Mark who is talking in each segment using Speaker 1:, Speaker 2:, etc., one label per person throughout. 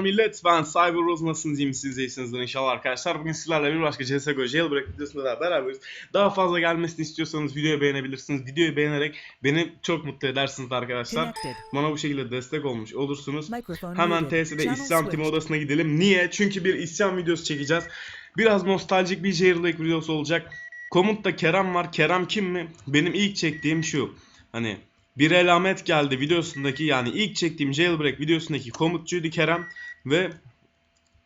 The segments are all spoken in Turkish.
Speaker 1: millet ben Cyber Rose nasılsınız iyi misiniz iyisinizdir inşallah arkadaşlar. Bugün sizlerle bir başka CSGO Jailbreak videosunda daha beraberiz. Daha fazla gelmesini istiyorsanız videoyu beğenebilirsiniz. Videoyu beğenerek beni çok mutlu edersiniz arkadaşlar. Bana bu şekilde destek olmuş olursunuz. Hemen. TS'de isyan timi odasına gidelim. Niye? Çünkü bir isyan videosu çekeceğiz. Biraz nostaljik bir Jailbreak videosu olacak. Komutta Kerem var. Kerem kim mi? Benim ilk çektiğim şu. Hani bir elamet geldi videosundaki yani ilk çektiğim jailbreak videosundaki komutçuydu Kerem ve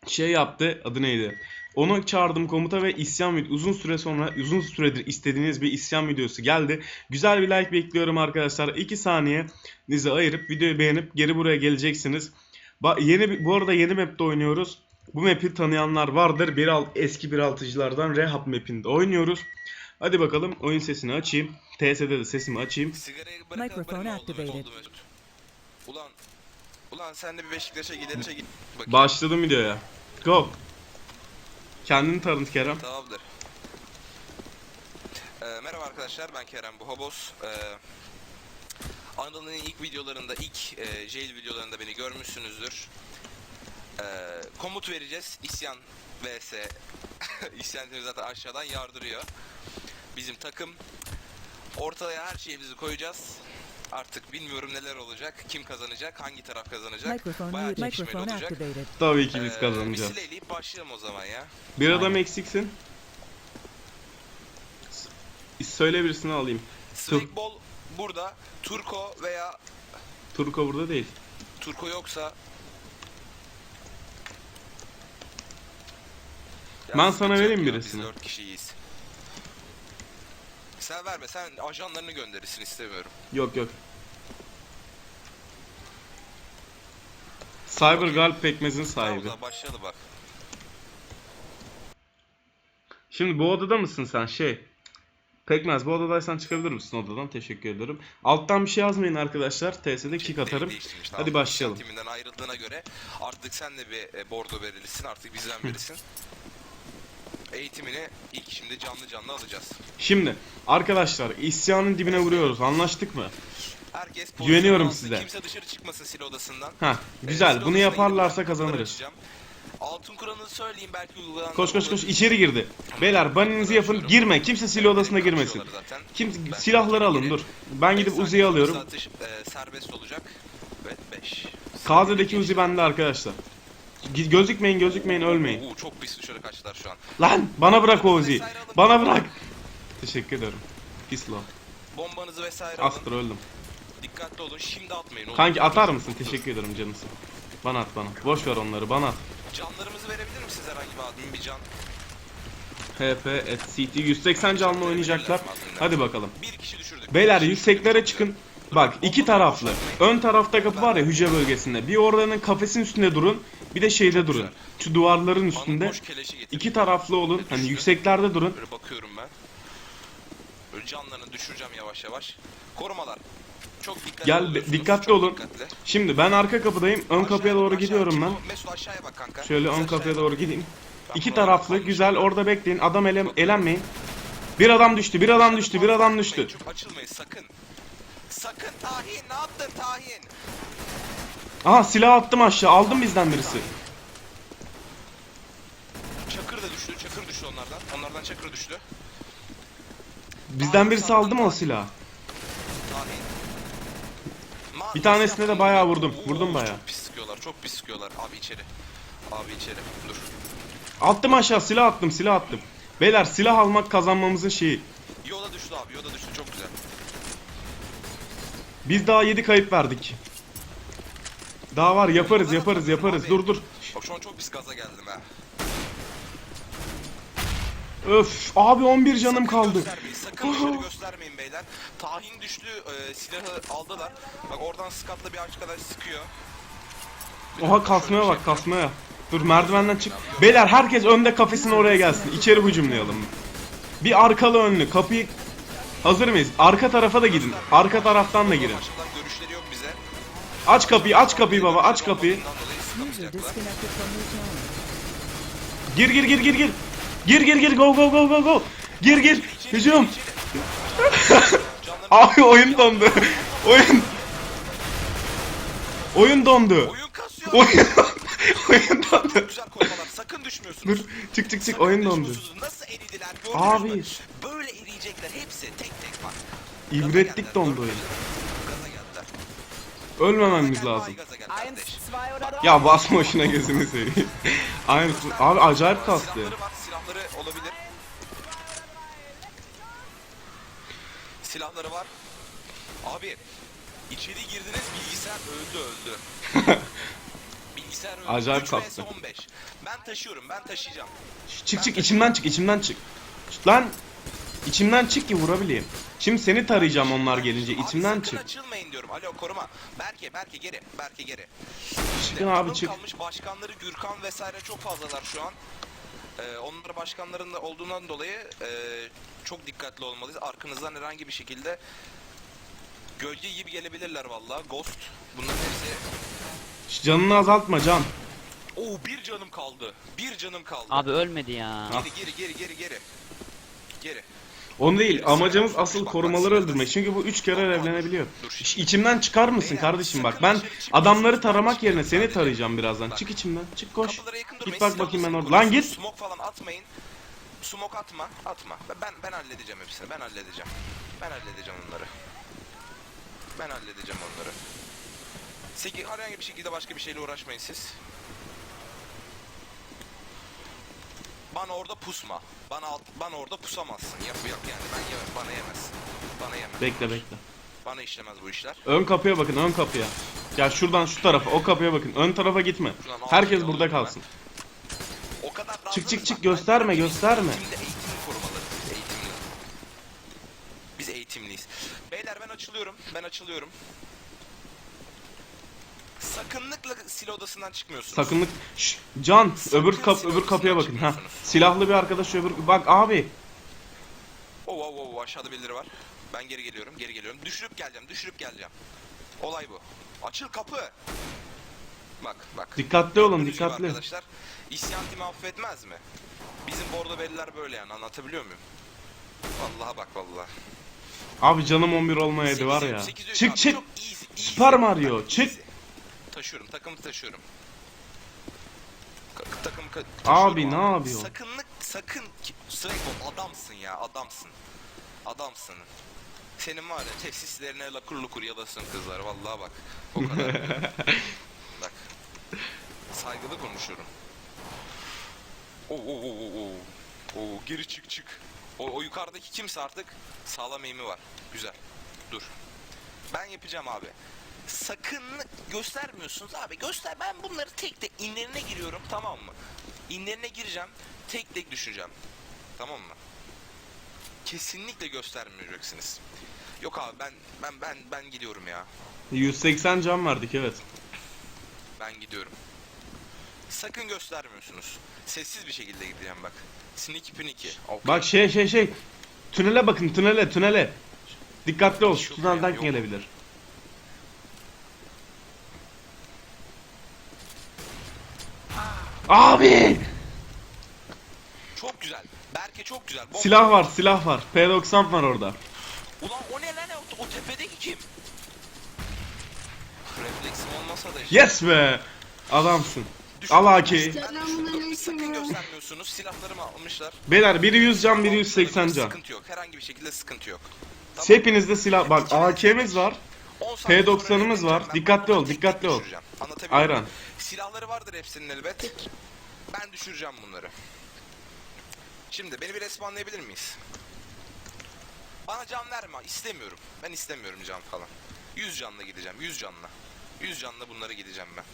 Speaker 1: şey yaptı adı neydi? Onu çağırdım komuta ve isyan vid- uzun süre sonra uzun süredir istediğiniz bir isyan videosu geldi. Güzel bir like bekliyorum arkadaşlar. 2 saniye nize ayırıp videoyu beğenip geri buraya geleceksiniz. Ba- yeni bu arada yeni map'te oynuyoruz. Bu map'i tanıyanlar vardır. Bir alt, eski 1.6'cılardan Rehab map'inde oynuyoruz. Hadi bakalım oyun sesini açayım. TS'de de sesimi açayım.
Speaker 2: Sigarayı bırakalı
Speaker 3: Microphone
Speaker 2: oldu
Speaker 3: activated.
Speaker 2: Oldu. Ulan Ulan sen de bir Beşiktaş'a gidelince git. Bakayım.
Speaker 1: Başladım videoya. Go. Kendini tanıt Kerem.
Speaker 2: Tamamdır. Ee, merhaba arkadaşlar ben Kerem Buhabos. Ee, Anadolu'nun ilk videolarında, ilk e, jail videolarında beni görmüşsünüzdür. Ee, komut vereceğiz. İsyan vs. İsyan zaten aşağıdan yardırıyor. Bizim takım. Ortaya her şeyimizi koyacağız. Artık bilmiyorum neler olacak, kim kazanacak, hangi taraf kazanacak.
Speaker 3: Microphone
Speaker 2: Bayağı çekişmeli
Speaker 3: Microphone
Speaker 2: olacak.
Speaker 3: activated.
Speaker 1: Tabii ki biz
Speaker 2: Ee,
Speaker 1: kazanacağız.
Speaker 2: Bir sileleyip başlayalım o zaman ya.
Speaker 1: Bir adam
Speaker 3: Aynen.
Speaker 1: eksiksin. S- Söyle birisini alayım.
Speaker 2: Snake Ball burada. Turko veya
Speaker 1: Turko burada değil.
Speaker 2: Turko yoksa
Speaker 1: Ben sana vereyim birisini.
Speaker 2: Biz 4 kişiyiz. Sen verme sen ajanlarını gönderirsin istemiyorum.
Speaker 1: Yok yok. Cyber Galp pekmezin
Speaker 2: Tamam o
Speaker 1: sahibi.
Speaker 2: zaman başlayalım bak.
Speaker 1: Şimdi bu odada mısın sen şey? Pekmez bu odadaysan çıkabilir misin odadan? Teşekkür ederim. Alttan bir şey yazmayın arkadaşlar. TS'de kick atarım.
Speaker 2: Değiştirmiş,
Speaker 1: Hadi başlayalım.
Speaker 2: Timinden ayrıldığına göre artık sen de bir e, bordo verilirsin. Artık bizden birisin. Eğitimini ilk şimdi canlı canlı alacağız.
Speaker 1: Şimdi arkadaşlar isyanın dibine vuruyoruz. Anlaştık mı?
Speaker 2: Herkes
Speaker 1: Güveniyorum
Speaker 2: alsın,
Speaker 1: size.
Speaker 2: Kimse dışarı çıkmasın sil odasından.
Speaker 1: Ha
Speaker 2: Ee,
Speaker 1: güzel.
Speaker 2: sil
Speaker 1: Bunu yaparlarsa kazanırız.
Speaker 2: Altın kuralını söyleyeyim belki uygulanır.
Speaker 1: Koş koş koş içeri girdi. Beyler baninizi yapın. Girme. Kimse silah odasına girmesin. Kim silahları alın dur. Ben gidip Uzi'yi alıyorum.
Speaker 2: Atış e, serbest olacak. Evet 5.
Speaker 1: KZ'deki Uzi bende arkadaşlar. Gözükmeyin gözükmeyin ölmeyin.
Speaker 2: Oo, çok pis dışarı kaçtılar şu an.
Speaker 1: Lan bana bırak o Uzi'yi. Bana bırak. Teşekkür ederim. Pis lo.
Speaker 2: Bombanızı vesaire alın.
Speaker 1: Astro öldüm.
Speaker 2: Dikkatli olun. Şimdi atmayın. oğlum.
Speaker 1: Kanki atar mısın? Teşekkür ederim canısın. Bana at bana. Boş ver onları bana at.
Speaker 2: Canlarımızı verebilir misiniz herhangi bir admin bir can?
Speaker 1: HP et CT 180 canlı oynayacaklar. Hadi bakalım.
Speaker 2: Bir kişi düşürdük.
Speaker 1: Beyler yükseklere çıkın. Bak iki taraflı. Ön tarafta kapı var ya hücre bölgesinde. Bir oranın kafesin üstünde durun. Bir de şeyde durun. Şu duvarların üstünde. İki taraflı olun. Hani yükseklerde durun.
Speaker 2: Böyle bakıyorum ben. Böyle canlarını düşüreceğim yavaş yavaş. Korumalar. Çok dikkatli
Speaker 1: Gel, dikkatli
Speaker 2: çok
Speaker 1: olun.
Speaker 2: Dikkatli.
Speaker 1: Şimdi ben arka kapıdayım. Ön kapıya doğru gidiyorum ben.
Speaker 2: Kim o? Mesut aşağıya bak kanka.
Speaker 1: Şöyle ön kapıya doğru gideyim.
Speaker 2: Ben
Speaker 1: İki taraflı güzel orada bekleyin. Adam elem, elenmeyin. Bir adam düştü, bir adam düştü, bir adam düştü.
Speaker 2: Açılmayın sakın. Sakın Tahin ne yaptın Tahin?
Speaker 1: Aha silah attım aşağı. Aldım bizden birisi.
Speaker 2: Çakır da düştü. Çakır düştü onlardan. Onlardan Çakır düştü.
Speaker 1: Bizden birisi aldı mı o silahı? Bir tanesine de bayağı vurdum.
Speaker 2: Oo,
Speaker 1: Vurdum bayağı.
Speaker 2: Çok pis sıkıyorlar. Çok pis sıkıyorlar. Abi içeri. Abi içeri. Dur.
Speaker 1: Attım aşağı silah attım, silah attım. Beyler silah almak kazanmamızın şeyi.
Speaker 2: Yoda düştü abi. Yoda düştü. Çok güzel.
Speaker 1: Biz daha 7 kayıp verdik. Daha var yaparız yaparız yaparız.
Speaker 2: abi.
Speaker 1: Dur dur.
Speaker 2: Bak şu an çok pis gaza geldim ha.
Speaker 1: Öf abi 11 canım
Speaker 2: Sakın
Speaker 1: kaldı.
Speaker 2: Göstermeyin. Sakın dışarı göstermeyin beyler. Tahin düştü. e, silahı aldılar. Bak oradan Scott'la bir arkadaş sıkıyor. Bir
Speaker 1: Oha kasmaya bak
Speaker 2: şey
Speaker 1: kasmaya. Dur merdivenden çık. Beyler herkes önde kafesin oraya gelsin. İçeri hücumlayalım. Bir arkalı önlü kapıyı Hazır mıyız? Arka tarafa da gidin. Arka taraftan da girin. Aç kapıyı, aç kapıyı baba, aç kapıyı. Gir gir gir gir gir. Gir gir gir go go go go go. Gir gir. Hücum. Abi oyun dondu. Oyun. Oyun dondu.
Speaker 2: oyun kasıyor.
Speaker 1: Oyun.
Speaker 2: musunuz?
Speaker 1: Dur çık çık çık
Speaker 2: Sakın
Speaker 1: oyun
Speaker 2: düşmüyorsunuz.
Speaker 1: dondu.
Speaker 2: Nasıl eridiler gördünüz
Speaker 1: Abi.
Speaker 2: mü? Böyle eriyecekler hepsi tek tek bak.
Speaker 1: İbretlik dondu oyun. Ölmememiz lazım. Ya basma şuna gözünü seveyim. Aynen. Abi acayip kastı.
Speaker 2: Silahları var, silahları olabilir. Silahları var. Abi, içeri girdiniz bilgisayar öldü öldü. bilgisayar öldü.
Speaker 1: Acayip
Speaker 2: 3 vs
Speaker 1: kastı.
Speaker 2: 15. Ben taşıyorum, ben taşıyacağım.
Speaker 1: Çık çık içimden çık içimden çık. Lan içimden çık ki vurabileyim. Şimdi seni tarayacağım onlar gelince
Speaker 2: Abi
Speaker 1: içimden çık.
Speaker 2: açılmayın diyorum. Alo koruma. Berke, Berke geri, Berke geri.
Speaker 1: Çıkın abi çık.
Speaker 2: kalmış başkanları Gürkan vesaire çok fazlalar şu an. Ee, onlar başkanların da olduğundan dolayı e, çok dikkatli olmalıyız. Arkanızdan herhangi bir şekilde gölge gibi gelebilirler vallahi. Ghost. Bunların hepsi.
Speaker 1: Şş, Canını azaltma can.
Speaker 2: Oo bir canım kaldı. Bir canım kaldı.
Speaker 3: Abi ölmedi ya.
Speaker 2: Geri geri geri geri geri. Geri.
Speaker 1: Onu değil amacımız asıl korumaları öldürmek. Çünkü bu üç kere evlenebiliyor. İçimden çıkar mısın kardeşim bak ben
Speaker 2: çıkmayın.
Speaker 1: adamları taramak yerine seni
Speaker 2: sadece.
Speaker 1: tarayacağım birazdan. Çık içimden çık koş. Git bak bakayım ben orada. Lan
Speaker 2: konuşun.
Speaker 1: git.
Speaker 2: Smoke falan atmayın. Smoke atma, atma. Ben ben halledeceğim hepsini. Ben halledeceğim. Ben halledeceğim onları. Ben halledeceğim onları. Seki herhangi bir şekilde başka bir şeyle uğraşmayın siz. Bana orada pusma. Bana alt, bana orada pusamazsın. Yap yap yani. Ben yemem. Bana yemez. Bana yemez.
Speaker 1: Bekle bekle.
Speaker 2: Bana işlemez bu işler.
Speaker 1: Ön kapıya bakın ön kapıya. Ya şuradan şu tarafa o kapıya bakın. Ön tarafa gitme.
Speaker 2: Şuradan
Speaker 1: Herkes
Speaker 2: altı
Speaker 1: burada
Speaker 2: ben.
Speaker 1: kalsın.
Speaker 2: O kadar
Speaker 1: Çık çık çık gösterme gösterme.
Speaker 2: Eğitimde eğitimli korumaları. Biz eğitimli. Biz eğitimliyiz. Beyler ben açılıyorum. Ben açılıyorum. Sakınlıkla sil odasından çıkmıyorsunuz.
Speaker 1: Sakınlık. Şş, can
Speaker 2: Sakın
Speaker 1: öbür kap öbür kapıya bakın. Ha. Silahlı bir arkadaş öbür bak abi.
Speaker 2: Oo oo oo aşağıda birileri var. Ben geri geliyorum. Geri geliyorum. Düşürüp geleceğim. Düşürüp geleceğim. Olay bu. Açıl kapı. Bak bak.
Speaker 1: Dikkatli olun
Speaker 2: Gördüğünüz gibi
Speaker 1: dikkatli.
Speaker 2: Arkadaşlar isyan timi affetmez mi? Bizim bordo belliler böyle yani anlatabiliyor muyum? Vallahi bak vallahi.
Speaker 1: Abi canım 11 olmayaydı var ya.
Speaker 2: 8'e üç
Speaker 1: Çık
Speaker 2: abi,
Speaker 1: çık.
Speaker 2: çok easy, easy.
Speaker 1: Super Mario,
Speaker 2: Bak,
Speaker 1: çık.
Speaker 2: easy. Taşıyorum takımı taşıyorum. Ka- takımı ka-
Speaker 1: Abi,
Speaker 2: taşıyorum
Speaker 1: ne yapıyor?
Speaker 2: Sakınlık sakın Strayford adamsın ya adamsın. Adamsın. Senin var ya tesislerine lakur lukur yalasın kızlar vallahi bak. O kadar. bak. Saygılı konuşuyorum. Oo oo oo, oo. Oo geri çık çık. O, o yukarıdaki kimse artık sağlam eğimi var. Güzel. Dur. Ben yapacağım abi. Sakın göstermiyorsunuz abi. Göster. Ben bunları tek tek inlerine giriyorum tamam mı? İnlerine gireceğim. Tek tek düşeceğim. Tamam mı? Kesinlikle göstermeyeceksiniz. Yok abi ben ben ben ben gidiyorum ya.
Speaker 1: 180 can verdik evet.
Speaker 2: Ben gidiyorum. Sakın göstermiyorsunuz. Sessiz bir şekilde gideceğim bak. Sneaky piniki. Okay.
Speaker 1: Bak şey şey şey. Tünele bakın tünele tünele. Dikkatli ol.
Speaker 2: Yok
Speaker 1: Tünelden
Speaker 2: ya, yok.
Speaker 1: gelebilir. Abi!
Speaker 2: Çok güzel. Berke çok güzel. Bomba-
Speaker 1: Silah var, silah var. P90 var orada.
Speaker 2: Ulan o ne lan o, o tepedeki kim? Refleksim olmasa da işte.
Speaker 1: Yes be! Adamsın.
Speaker 2: Düşün-
Speaker 1: Al AK'yi.
Speaker 2: Sakın göstermiyorsunuz. Silahlarımı almışlar.
Speaker 1: Beyler biri 100 can, biri
Speaker 2: Tamam,
Speaker 1: 180 can.
Speaker 2: Sıkıntı yok. Herhangi bir şekilde sıkıntı yok. Tamam.
Speaker 1: Hepinizde silah bak AK'miz var.
Speaker 2: 10 saniye sonra
Speaker 1: P90'ımız var. Dikkatli ol, dikkatli ol.
Speaker 2: Anlatabiliyor
Speaker 1: Ayran.
Speaker 2: muyum? Silahları vardır hepsinin elbet. Ben düşüreceğim bunları. Şimdi beni bir respawnlayabilir miyiz? Bana can verme. istemiyorum. Ben istemiyorum can falan. 100 canla gideceğim. 100 canla. 100 canla bunları gideceğim ben.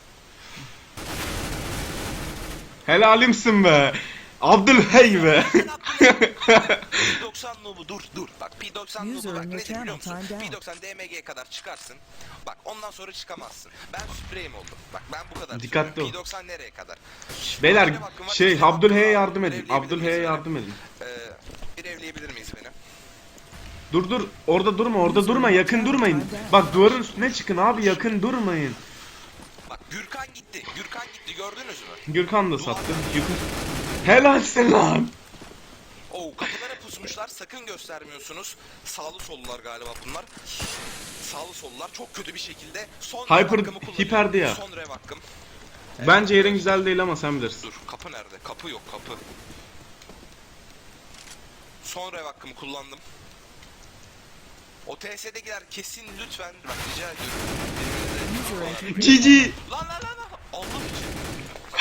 Speaker 1: Helalimsin be. Abdülhey be.
Speaker 2: P90 noob'u dur dur. Bak P90
Speaker 4: User
Speaker 2: noob'u bak nedir biliyor musun?
Speaker 4: timed out.
Speaker 2: P90 DMG'ye kadar çıkarsın. Bak ondan sonra çıkamazsın. Ben spreyim oldum. Bak ben bu kadar
Speaker 1: Dikkatli ol.
Speaker 2: P90 nereye kadar?
Speaker 1: Beyler şey
Speaker 2: hakkın
Speaker 1: Abdülhey'e yardım edin. Abdülhey'e yardım edin.
Speaker 2: Ee, bir evleyebilir miyiz beni?
Speaker 1: Dur dur orada durma orada durma yakın durmayın. Bak duvarın üstüne çıkın abi yakın durmayın.
Speaker 2: Bak Gürkan gitti. Gürkan gitti gördünüz mü?
Speaker 1: Gürkan da sattı. Gürkan. Helalsin lan.
Speaker 2: Oo kapılara pusmuşlar. Sakın göstermiyorsunuz. Sağlı sollular galiba bunlar. Sağlı sollular çok kötü bir şekilde. Son
Speaker 1: Hyper-
Speaker 2: hakkımı kullanıyorum.
Speaker 1: hiperdi ya.
Speaker 2: Son rev hakkım.
Speaker 1: Bence yerin güzel değil ama sen bilirsin.
Speaker 2: Dur kapı nerede? Kapı yok kapı. Son rev hakkımı kullandım. O TS'dekiler kesin lütfen bak rica ediyorum. birbirinize-
Speaker 1: Cici.
Speaker 2: Lan lan lan lan Allah için.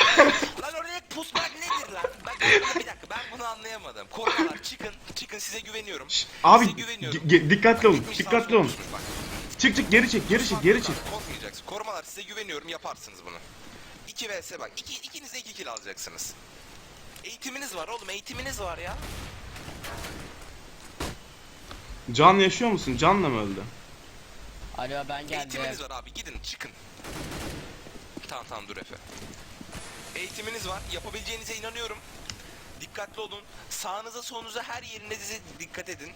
Speaker 2: lan oraya pusmak nedir lan? Ben, ben bunu- bir dakika ben bunu anlayamadım. Korumalar çıkın çıkın size güveniyorum.
Speaker 1: Abi
Speaker 2: size güveniyorum.
Speaker 1: dikkatli olun. Dikkatli olun.
Speaker 2: bak.
Speaker 1: Çık çık geri çek geri çek geri çek.
Speaker 2: Korkmayacaksın. Korumalar size güveniyorum yaparsınız bunu. 2 vs bak. İki, ikiniz de 2 kill alacaksınız. Eğitiminiz var oğlum eğitiminiz var ya.
Speaker 1: Can yaşıyor musun? Canla mı öldü?
Speaker 3: Alo ben geldim.
Speaker 2: Eğitiminiz var abi gidin çıkın. Tamam tamam dur Efe. Eğitiminiz var yapabileceğinize inanıyorum. Dikkatli olun. Sağınıza solunuza her yerinize dikkat edin.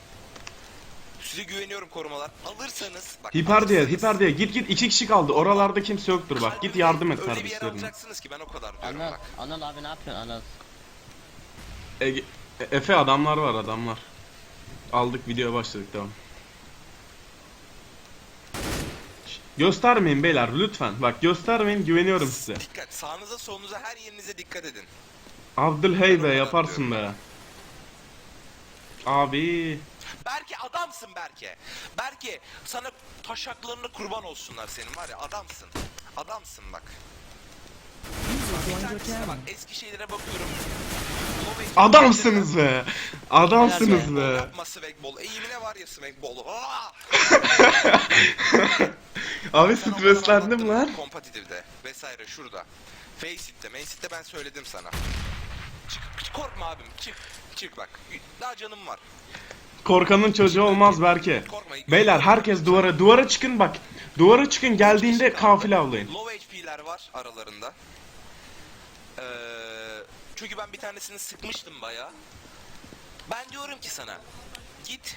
Speaker 2: Size güveniyorum korumalar. Alırsanız bak
Speaker 1: Hiper diye, hiper diye. Git git iki kişi kaldı. Oralarda kimse yoktur bak. Git yardım et
Speaker 2: Öyle bir yer alacaksınız ki ben o kadar diyorum
Speaker 3: Anıl,
Speaker 2: bak.
Speaker 3: Anıl abi ne yapıyorsun Anıl?
Speaker 1: Ege- E- Efe adamlar var adamlar. Aldık videoya başladık tamam. Göstermeyin beyler lütfen. Bak göstermeyin güveniyorum size.
Speaker 2: Dikkat. Sağınıza solunuza her yerinize dikkat edin.
Speaker 1: Abdülhey be yaparsın be. Abi.
Speaker 2: Berke adamsın Berke. Berke sana taşaklarına kurban olsunlar senin var ya adamsın. Adamsın bak. Bir tanesine bak eski şeylere bakıyorum.
Speaker 1: Adamsınız be. Adamsınız be.
Speaker 2: Yapma Smackball. Eğimine var ya Smackball.
Speaker 1: Abi streslendim lan.
Speaker 2: Competitive'de vesaire şurada. Faceit Maceit'te ben söyledim sana. Çık, çık, korkma abim çık. Çık bak. Daha canım var.
Speaker 1: Korkanın çocuğu olmaz Berke. Beyler herkes duvara duvara çıkın bak. Duvara çıkın geldiğinde kafile avlayın.
Speaker 2: Low HP'ler var aralarında. Ee, çünkü ben bir tanesini sıkmıştım baya. Ben diyorum ki sana git.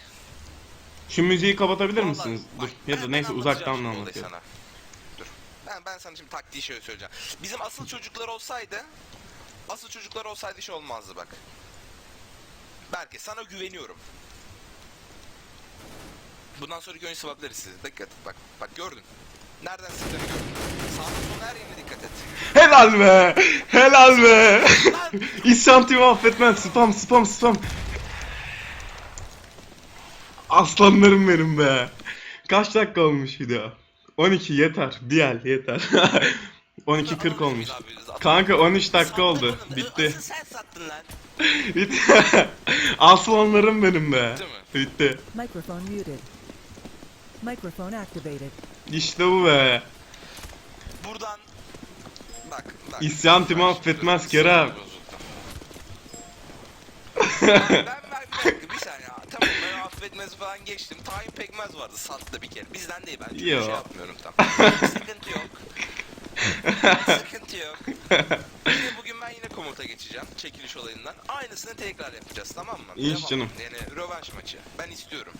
Speaker 1: Şu müziği kapatabilir
Speaker 2: Vallahi-
Speaker 1: misiniz? Dur
Speaker 2: bak,
Speaker 1: ya
Speaker 2: ben-
Speaker 1: da neyse uzaktan anlatıyor.
Speaker 2: sana. Dur. Ben ben sana şimdi taktiği şöyle söyleyeceğim. Bizim asıl çocuklar olsaydı asıl çocuklar olsaydı iş olmazdı bak. Belki sana güveniyorum. Bundan sonraki oyun swapları size. Dikkat et bak. Bak gördün. Nereden sıktığını gördün. Sağına soluna her yerine dikkat et.
Speaker 1: Helal be! Helal be!
Speaker 2: Lan!
Speaker 1: İsyan timi affetmez. Spam spam spam. Aslanlarım benim be. Kaç dakika olmuş video? 12 yeter. Diğer yeter. 12.40 olmuş. Kanka 13 dakika oldu. Bitti.
Speaker 2: Asıl sen sattın lan.
Speaker 1: Bitti. Aslanlarım benim be.
Speaker 2: Bitti mi?
Speaker 1: Bitti.
Speaker 4: Microphone muted. Microphone activated.
Speaker 1: İşte bu be.
Speaker 2: Buradan bak bak.
Speaker 1: İsyan timi affetmez Kerem.
Speaker 2: ben ben bir saniye. Tamam ben affetmez falan geçtim. Tayin pekmez vardı sattı bir kere. Bizden değil ben çok
Speaker 1: Yo.
Speaker 2: şey yapmıyorum tam. Sıkıntı yok. Sıkıntı yok. Yine bugün ben yine komuta geçeceğim çekiliş olayından. Aynısını tekrar yapacağız tamam mı?
Speaker 1: İyi
Speaker 2: Devam.
Speaker 1: canım.
Speaker 2: Yani rövanş maçı. Ben istiyorum.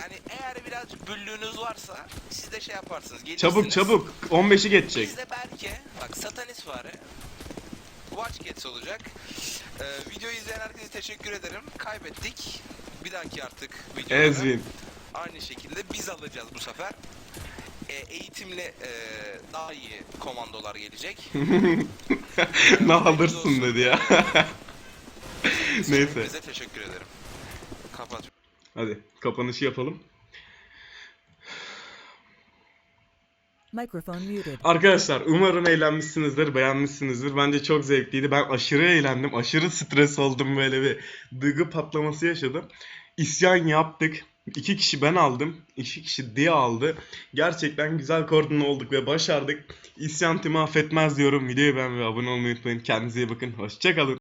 Speaker 2: Yani eğer birazcık büllüğünüz varsa siz de şey yaparsınız.
Speaker 1: Çabuk
Speaker 2: gelirsiniz.
Speaker 1: çabuk. 15'i geçecek.
Speaker 2: Bizde belki bak satanist var. Watch Cats olacak. Ee, videoyu izleyen herkese teşekkür ederim. Kaybettik. Bir dahaki artık videoları
Speaker 1: Ezvin.
Speaker 2: aynı şekilde biz alacağız bu sefer. Ee, eğitimli e, daha iyi komandolar gelecek.
Speaker 1: ne alırsın dedi ya. Neyse.
Speaker 2: Bize teşekkür ederim. Kapat.
Speaker 1: Hadi kapanışı yapalım. Arkadaşlar umarım eğlenmişsinizdir, beğenmişsinizdir. Bence çok zevkliydi. Ben aşırı eğlendim, aşırı stres oldum böyle bir duygu patlaması yaşadım. İsyan yaptık. İki kişi ben aldım, iki kişi Dia aldı. Gerçekten güzel koordine olduk ve başardık. İsyan timi affetmez diyorum. Videoyu beğenmeyi ve abone olmayı unutmayın. Kendinize iyi bakın. Hoşçakalın.